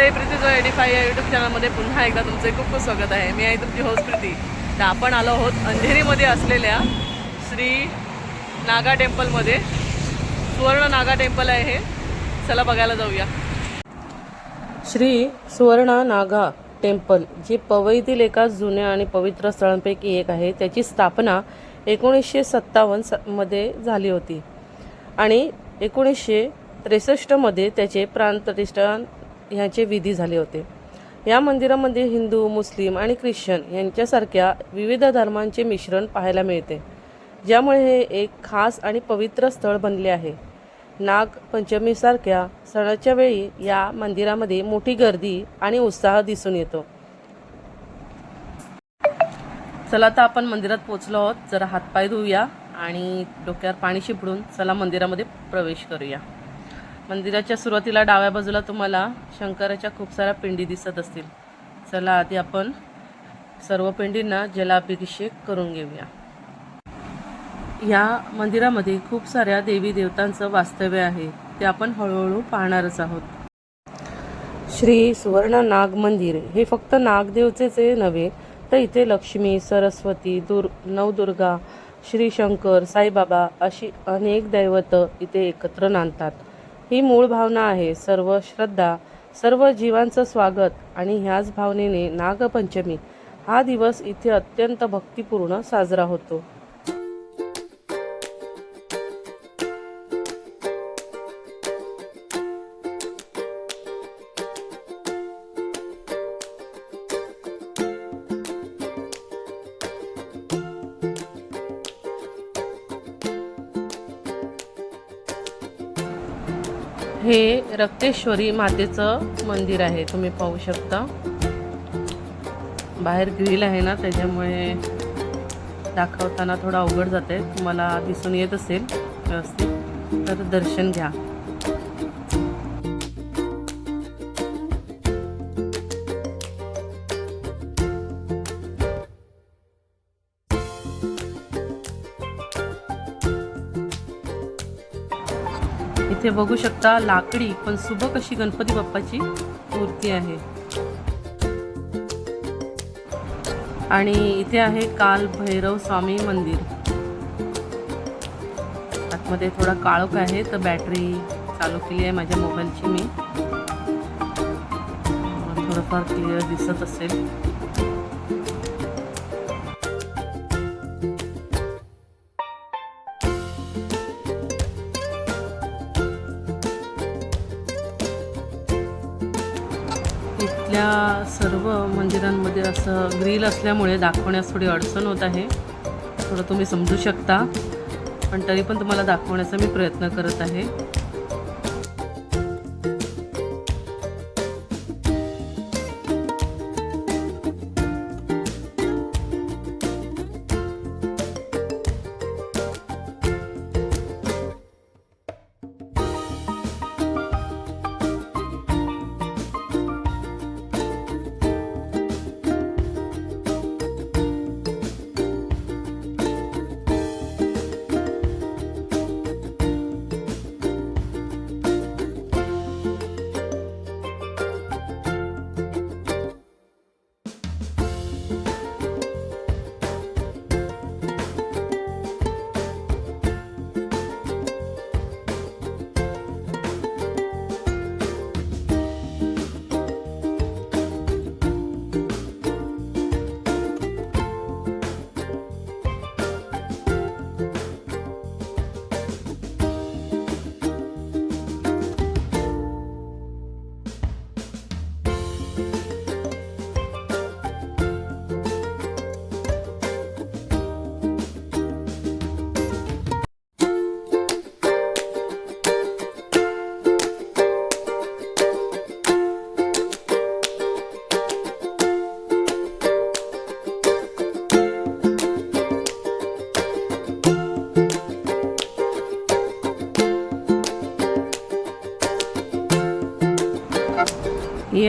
Day Preeti जो एडिफाय या YouTube चॅनलमध्ये पुन्हा एकदा तुमचे खूप खूप स्वागत आहे. मी आहे तुमची होस्ट प्रीती. तर आपण आलो आहोत अंधेरीमध्ये असलेल्या श्री नागा टेम्पलमध्ये. सुवर्ण नागा टेम्पल आहे हे. चला बघायला जाऊया. श्री सुवर्ण नागा टेम्पल जे पवईतील एका जुन्या आणि पवित्र स्थळांपैकी एक आहे. त्याची स्थापना एकोणीसशे सत्तावन्न स मध्ये झाली होती. आणि एकोणीसशे त्रेसष्टमध्ये त्याचे प्राणप्रतिष्ठा ह्याचे विधी झाले होते. या मंदिरामध्ये हिंदू मुस्लिम आणि ख्रिश्चन यांच्यासारख्या विविध धर्मांचे मिश्रण पाहायला मिळते. ज्यामुळे हे एक खास आणि पवित्र स्थळ बनले आहे. नागपंचमीसारख्या सणाच्या वेळी या मंदिरामध्ये मोठी गर्दी आणि उत्साह दिसून येतो. चला आता आपण मंदिरात पोचलो आहोत. जरा हातपाय धुऊया आणि डोक्यावर पाणी शिपडून चला मंदिरामध्ये प्रवेश करूया. मंदिराच्या सुरुवातीला डाव्या बाजूला तुम्हाला शंकराच्या खूप साऱ्या पिंडी दिसत असतील. चला आधी आपण सर्व पिंडींना जलाभिषेक करून घेऊया. या मंदिरामध्ये खूप साऱ्या देवी देवतांचं वास्तव्य आहे. ते आपण हळूहळू पाहणारच आहोत. श्री सुवर्ण नाग मंदिर हे फक्त नागदेवचेच नव्हे तर इथे लक्ष्मी सरस्वती दुर् नवदुर्गा श्री शंकर साईबाबा अशी अनेक दैवत इथे एकत्र नांदतात. ही मूळ भावना आहे. सर्व श्रद्धा सर्व जीवांचं स्वागत आणि ह्याच भावनेने नागपंचमी हा दिवस इथे अत्यंत भक्तिपूर्ण साजरा होतो. हे रक्तेश्वरी मातेचं मंदिर आहे तुम्ही पाहू शकता. बाहेर ग्रिल आहे ना त्याच्यामुळे दाखवताना थोडं अवघड जाते तुम्हाला दिसून येत असेल व्यवस्थित. तर दर्शन घ्या. इथे बघू शकता लाकडी पण सुबक अशी गणपती बाप्पाची मूर्ती आहे. आणि इथे आहे काल भैरव स्वामी मंदिर. आतमध्ये थोडा काळोख आहे तर बॅटरी चालू केली आहे माझ्या मोबाईलची मी. थोडंफार क्लिअर दिसत असेल. इथल्या सर्व मंदिरांमध्ये असं ग्रील असल्यामुळे दाखवण्यास थोडी अडचण होत आहे. थोडं तुम्ही समजू शकता. पण तरी पण तुम्हाला दाखवण्याचा मी प्रयत्न करत आहे.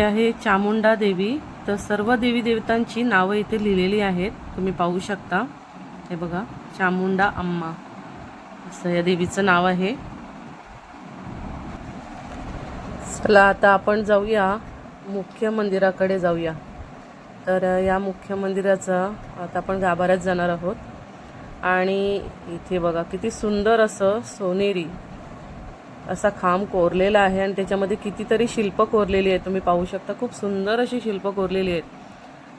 आहे चामुंडा देवी. तर सर्व देवी देवतांची नावं इथे लिहिलेली आहेत. तुम्ही पाहू शकता. हे बघा चामुंडा अम्मा. असं या देवीचं नाव आहे. चला आता आपण जाऊया. मुख्य मंदिराकडे जाऊया. तर या मुख्य मंदिराचा आता आपण गाभाऱ्यात जाणार आहोत. आणि इथे बघा किती सुंदर असं सोनेरी असा खांब कोरलेला आहे आणि त्याच्यामध्ये कितीतरी शिल्प कोरलेली आहेत. तुम्ही पाहू शकता खूप सुंदर अशी शिल्प कोरलेली आहेत.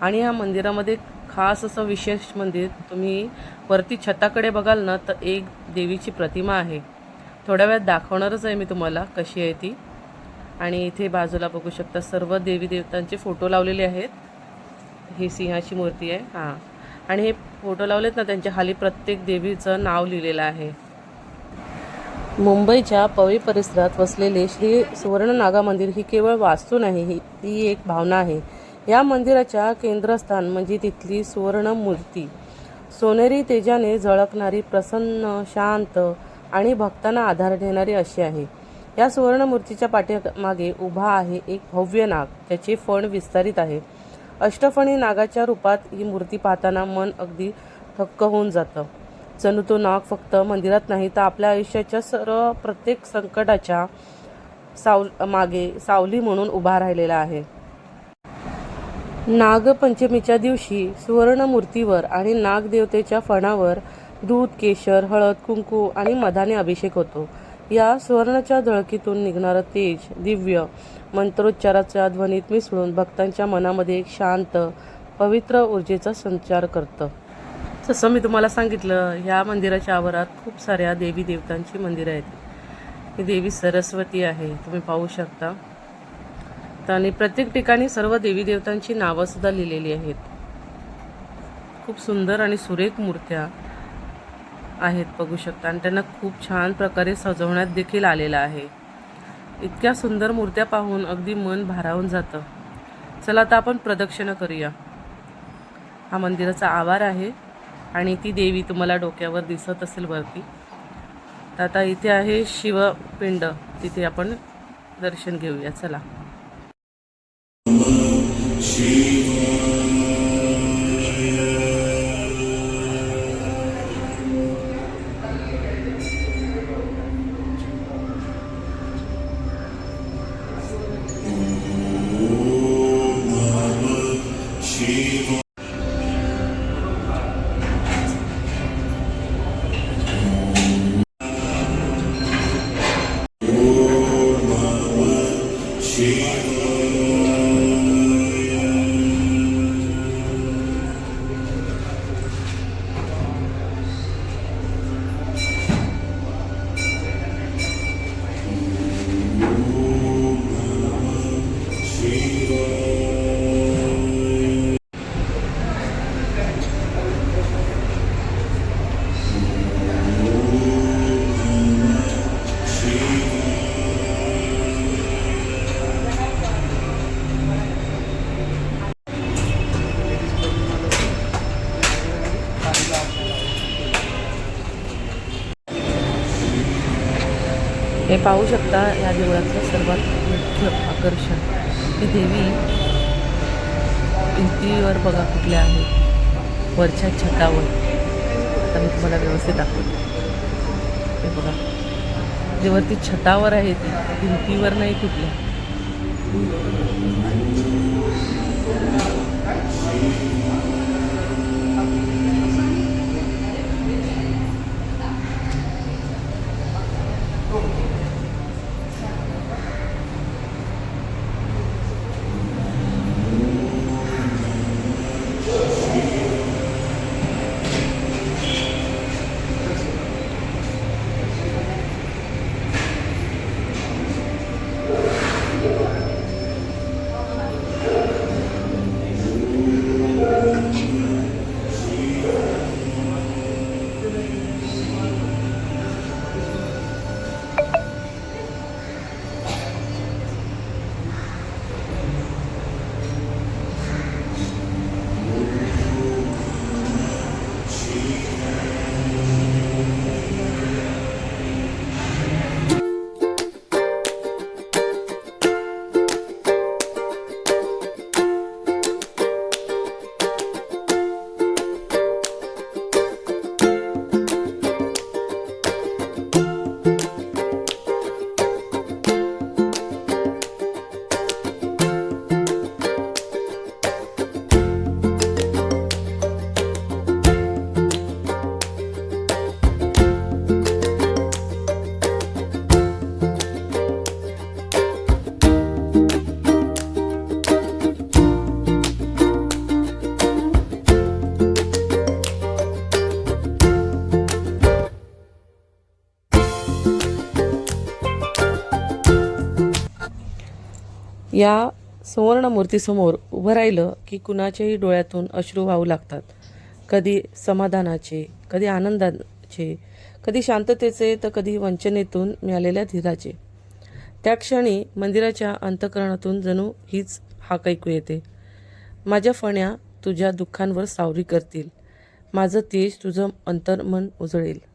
आणि ह्या मंदिरामध्ये खास असं विशेष मंदिर तुम्ही वरती छताकडे बघाल ना तर एक देवीची प्रतिमा आहे. थोड्या वेळात दाखवणारच आहे मी तुम्हाला कशी आहे ती. आणि इथे बाजूला बघू शकता सर्व देवी देवतांचे फोटो लावलेले आहेत. ही सिंहाची मूर्ती आहे हां. आणि हे फोटो लावलेत ना त्यांच्या खाली प्रत्येक देवीचं नाव लिहिलेलं आहे. मुंबईच्या पवई परिसरात वसलेले श्री सुवर्णनागा मंदिर ही केवळ वास्तू नाही ही ती एक भावना आहे. या मंदिराच्या केंद्रस्थान म्हणजे तिथली सुवर्ण मूर्ती सोनेरी तेजाने झळकणारी प्रसन्न शांत आणि भक्तांना आधार देणारी अशी आहे. या सुवर्ण मूर्तीच्या पाठीमागे उभा आहे एक भव्य नाग त्याचे फण विस्तारित आहे. अष्टफणी नागाच्या रूपात ही मूर्ती पाहताना मन अगदी थक्क होऊन जातं. जणू तो नाग फक्त मंदिरात नाही तर आपल्या आयुष्याच्या सर्व प्रत्येक संकटाच्या साव मागे सावली म्हणून उभा राहिलेला आहे. नागपंचमीच्या दिवशी सुवर्ण मूर्तीवर आणि नागदेवतेच्या फणावर दूध केशर हळद कुंकू आणि मधाने अभिषेक होतो. या सुवर्णाच्या झळकीतून निघणारं तेज दिव्य मंत्रोच्चाराच्या ध्वनीत मिसळून भक्तांच्या मनामध्ये एक शांत पवित्र ऊर्जेचा संचार करतं. जसं मी तुम्हाला सांगितलं ह्या मंदिराच्या आवारात खूप साऱ्या देवी देवतांची मंदिरं आहेत. ही देवी सरस्वती आहे तुम्ही पाहू शकता. तर आणि प्रत्येक ठिकाणी सर्व देवी देवतांची नावंसुद्धा लिहिलेली आहेत. खूप सुंदर आणि सुरेख मूर्त्या आहेत बघू शकता. आणि त्यांना खूप छान प्रकारे सजवण्यात देखील आलेलं आहे. इतक्या सुंदर मूर्त्या पाहून अगदी मन भारावून जातं. चला आता आपण प्रदक्षिणा करूया. हा मंदिराचा आवार आहे. आणि ती देवी तुम्हाला डोक्यावर दिसत असेल वरती. तर आता इथे आहे शिवपिंड. तिथे आपण दर्शन घेऊया. चला. पाहू शकता या देवळातलं सर्वात मुख्य आकर्षण. ही देवी भिंतीवर बघा कुठल्या आहेत. वरच्या छतावर. आता मी तुम्हाला व्यवस्थित दाखवते. हे बघा. जेव्हा ती छतावर आहेत भिंतीवर नाही कुठल्या. या सुवर्णमूर्तीसमोर उभं राहिलं की कुणाच्याही डोळ्यातून अश्रू वाहू लागतात. कधी समाधानाचे कधी आनंदाचे कधी शांततेचे तर कधी वंचनेतून मिळालेल्या धीराचे. त्या क्षणी मंदिराच्या अंतकरणातून जणू हीच हाक ऐकू येते. माझ्या फण्या तुझ्या दुःखांवर सावरी करतील. माझं तेज तुझं अंतर्मन उजळेल.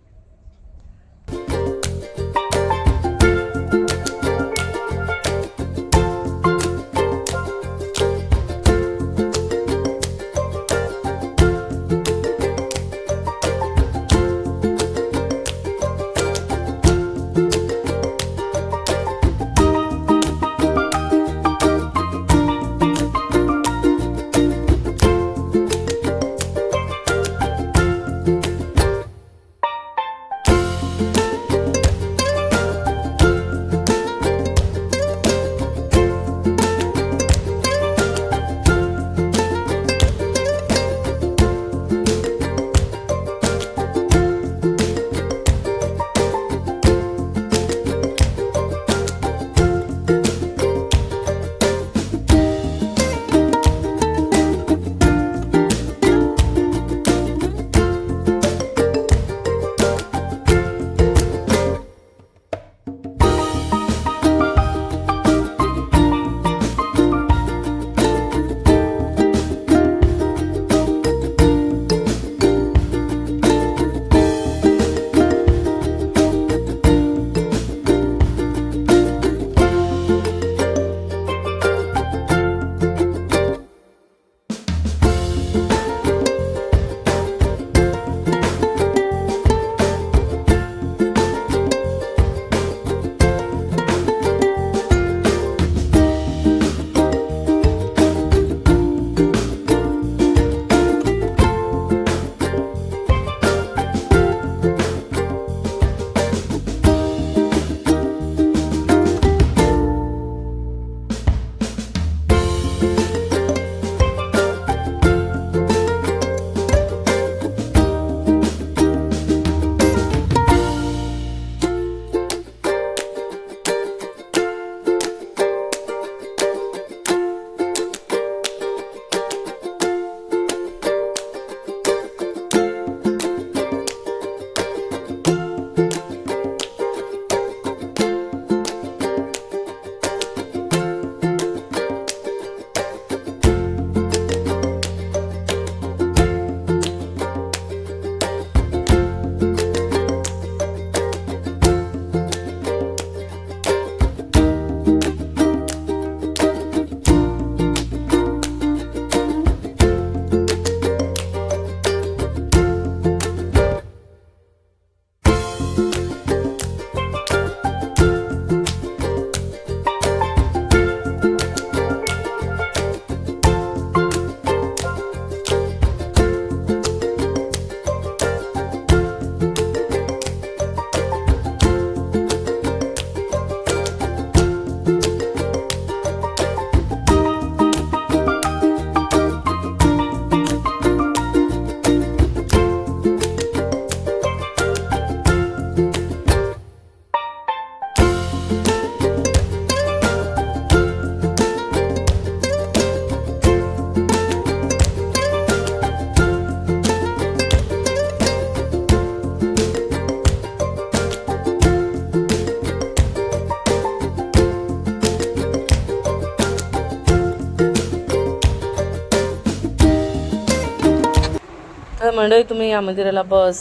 मंडळी तुम्ही या मंदिराला बस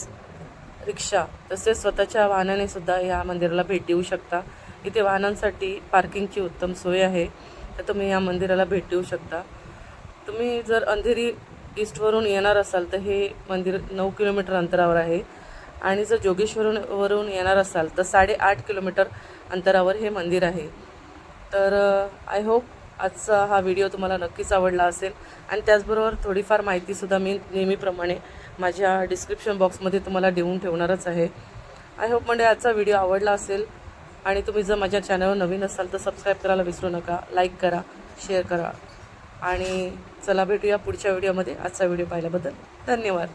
रिक्षा तसेच स्वतःच्या वाहनाने सुद्धा या मंदिराला भेट देऊ शकता. इथे वाहनांसाठी पार्किंगची उत्तम सोय आहे. तर तुम्ही या मंदिराला भेट देऊ शकता. तुम्ही जर अंधेरी ईस्टवरून येणार असाल तर हे मंदिर नऊ किलोमीटर अंतरावर आहे. आणि जर जोगेश्वरून वरून येणार असाल तर साडेआठ किलोमीटर अंतरावर हे मंदिर आहे. तर आय होप आजचा हा व्हिडिओ तुम्हाला नक्कीच आवडला असेल. आणि त्याचबरोबर थोडीफार माहितीसुद्धा मी नेहमीप्रमाणे माझ्या डिस्क्रिप्शन बॉक्समध्ये तुम्हाला देऊन ठेवणारच आहे. आय होप म्हणजे आजचा व्हिडिओ आवडला असेल. आणि तुम्ही जर माझ्या चॅनलवर नवीन असाल तर सबस्क्राईब करायला विसरू नका लाईक करा शेअर करा. आणि चला भेटूया पुढच्या व्हिडिओमध्ये आजचा व्हिडिओ पाहिल्याबद्दल. धन्यवाद.